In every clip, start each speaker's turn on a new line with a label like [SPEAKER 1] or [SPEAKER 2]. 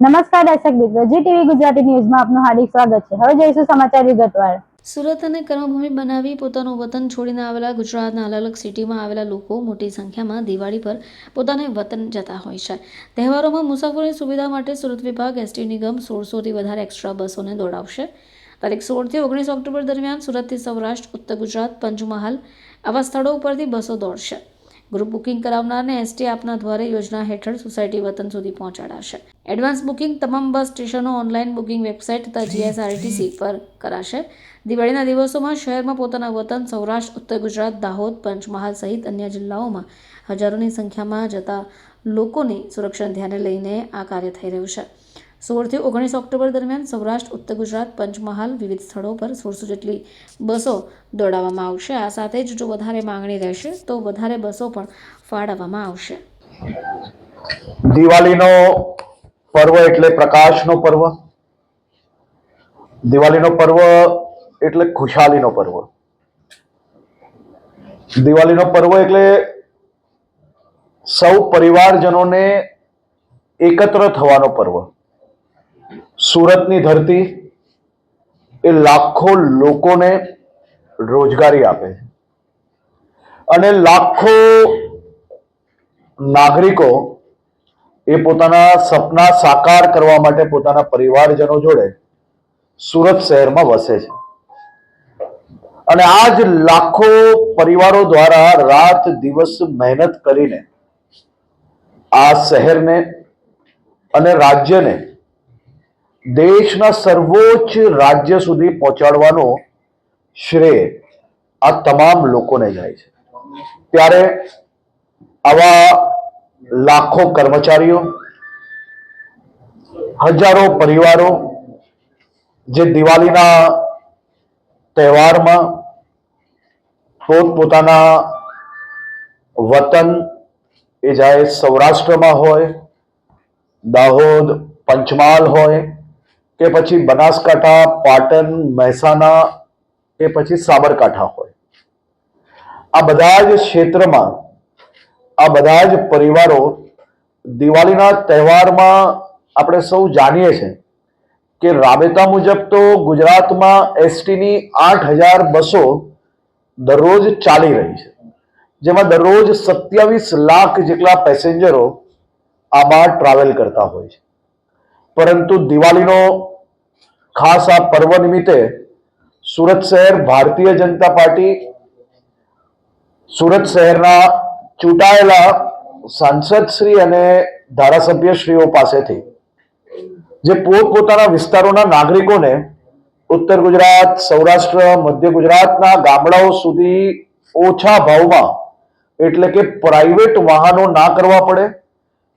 [SPEAKER 1] નમસ્કાર દર્શક મિત્રો, જી ટીવી ગુજરાતી ન્યૂઝમાં આપનું હાર્દિક સ્વાગત છે. હવે જોઈશું સમાચાર વિગતવાર.
[SPEAKER 2] સુરત અને કર્મભૂમિ બનાવી પોતાનું વતન છોડીને આવેલા ગુજરાતના અલગ અલગ સિટીમાં આવેલા લોકો મોટી સંખ્યામાં દિવાળી પર પોતાને વતન જતા હોય છે. તહેવારોમાં મુસાફરોની સુવિધા માટે સુરત વિભાગ એસટી નિગમ સોળસોથી વધારે એક્સ્ટ્રા બસોને દોડાવશે. તારીખ સોળથી ઓગણીસ ઓક્ટોબર દરમિયાન સુરતથી સૌરાષ્ટ્ર, ઉત્તર ગુજરાત, પંચમહાલ આવા સ્થળો ઉપરથી બસો દોડશે. ગ્રુપ બુકિંગ કરાવનારને એસટી આપના દ્વારે યોજના હેઠળ સોસાયટી વતન સુધી પહોંચાડાશે. એડવાન્સ બુકિંગ તમામ બસ સ્ટેશનો ઓનલાઈન બુકિંગ વેબસાઇટ તથા જીએસઆરટીસી પર કરાશે. દિવાળીના દિવસોમાં શહેરમાં પોતાના વતન સૌરાષ્ટ્ર ઉત્તર ગુજરાત દાહોદ પંચમહાલ સહિત અન્ય જિલ્લાઓમાં હજારોની સંખ્યામાં જતા લોકોની સુરક્ષા ધ્યાને લઈને આ કાર્ય થઈ રહ્યું છે. સોળથી ઓગણીસ ઓક્ટોબર દરમિયાન સૌરાષ્ટ્ર, ઉત્તર ગુજરાત, પંચમહાલ વિવિધ સ્થળો પર સોળસો જેટલી બસો દોડાવવામાં આવશે. આ સાથે જ જો વધારે માંગણી રહેશે, તો વધારે બસો પણ ફાળવવામાં આવશે.
[SPEAKER 3] દિવાળીનો પર્વ એટલે પ્રકાશનો પર્વ. દિવાળીનો પર્વ એટલે ખુશાલીનો પર્વ. દિવાળીનો પર્વ એટલે સૌ પરિવારજનોને એકત્ર થવાનો પર્વ. સુરતની ધરતી એ લાખો લોકોને રોજગારી આપે છે. અને લાખો નાગરિકો એ પોતાના સપના સાકાર કરવા માટે પોતાના પરિવારજનો જોડે સુરત શહેરમાં વસે છે. અને આ જ લાખો પરિવારો દ્વારા રાત દિવસ મહેનત કરીને આ શહેરને અને રાજ્યને દેશના સર્વોચ્ચ રાજ્ય સુધી પહોંચાડવાનો શ્રેય આ તમામ લોકોને જાય છે. ત્યારે આવા લાખો કર્મચારીઓ, હજારો પરિવારો જે દિવાળીના તહેવારમાં પોતપોતાના વતન, એ જાય સૌરાષ્ટ્રમાં હોય, દાહોદ, પંચમહાલ હોય કે પછી બનાસકાંઠા, પાટણ, મહેસાણા, કે પછી સાબરકાંઠા હોય. આ બધા જ ક્ષેત્રમાં, આ બધા જ પરિવારો દિવાળીના તહેવારમાં આપણે સૌ જાણીએ છીએ કે રાબેતા મુજબ તો ગુજરાતમાં એસટીની આઠ હજાર બસો દરરોજ ચાલી રહી છે. જેમાં દરરોજ સત્યાવીસ લાખ જેટલા પેસેન્જરો આમાં ટ્રાવેલ કરતા હોય છે. પરંતુ દિવાળીનો ખાસ આ પર્વ નિમિત્તે સુરત શહેર ભારતીય જનતા પાર્ટી, સુરત શહેરના ચૂંટાયેલા સાંસદ શ્રી અને ધારાસભ્યશ્રીઓ પાસેથી, જે પોતપોતાના વિસ્તારોના નાગરિકોને ઉત્તર ગુજરાત, સૌરાષ્ટ્ર, મધ્ય ગુજરાતના ગામડાઓ સુધી ઓછા ભાવમાં એટલે કે પ્રાઇવેટ વાહનો ના કરવા પડે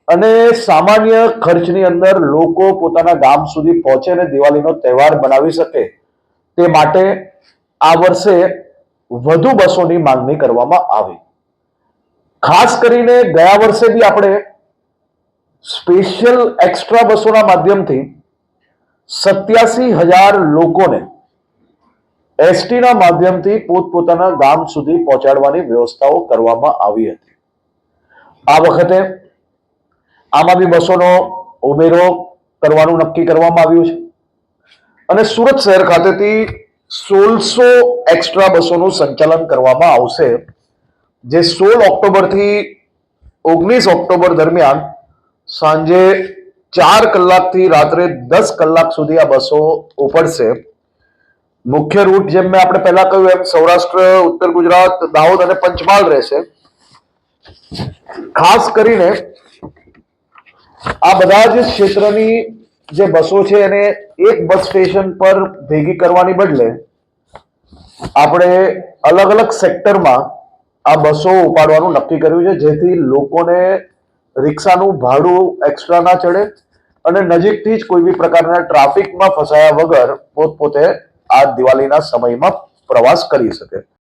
[SPEAKER 3] અને સામાન્ય ખર્ચની અંદર લોકો પોતાના ગામ સુધી પહોંચે અને દિવાળીનો તહેવાર બનાવી શકે તે માટે આ વર્ષે વધુ બસોની માંગણી કરવામાં આવી. ખાસ કરીને ગયા વર્ષે બી આપણે સ્પેશિયલ એક્સ્ટ્રા બસોના માધ્યમથી સત્યાસી હજાર લોકોને એસટીના માધ્યમથી પોતપોતાના ગામ સુધી પહોંચાડવાની વ્યવસ્થાઓ કરવામાં આવી હતી. આ વખતે આમાં બી બસોનો ઉમેરો કરવાનું નક્કી કરવામાં આવ્યું છે. અને સુરત શહેર ખાતેથી સોળસો એક્સ્ટ્રા બસોનું સંચાલન કરવામાં આવશે, જે સોળ ઓક્ટોબરથી ઓગણીસ ઓક્ટોબર દરમિયાન સાંજે ચાર કલાકથી રાત્રે દસ કલાક સુધી આ બસો ઉપડશે. મુખ્ય રૂટ જેમ મેં આપણે પહેલા કહ્યું એમ સૌરાષ્ટ્ર, ઉત્તર ગુજરાત, દાહોદ અને પંચમહાલ રહેશે. ખાસ કરીને આ બધા જ ક્ષેત્રની જે બસો છે એને એક બસ સ્ટેશન પર ભેગી કરવાની બદલે આપણે અલગ અલગ સેક્ટરમાં આ બસો ઉપાડવાનું નક્કી કર્યું છે, જેથી લોકોને રિક્ષાનું ભાડું એક્સ્ટ્રા ના ચડે અને નજીકથી જ કોઈ બી પ્રકારના ટ્રાફિકમાં ફસાયા વગર પોતપોતે આ દિવાળીના સમયમાં પ્રવાસ કરી શકે.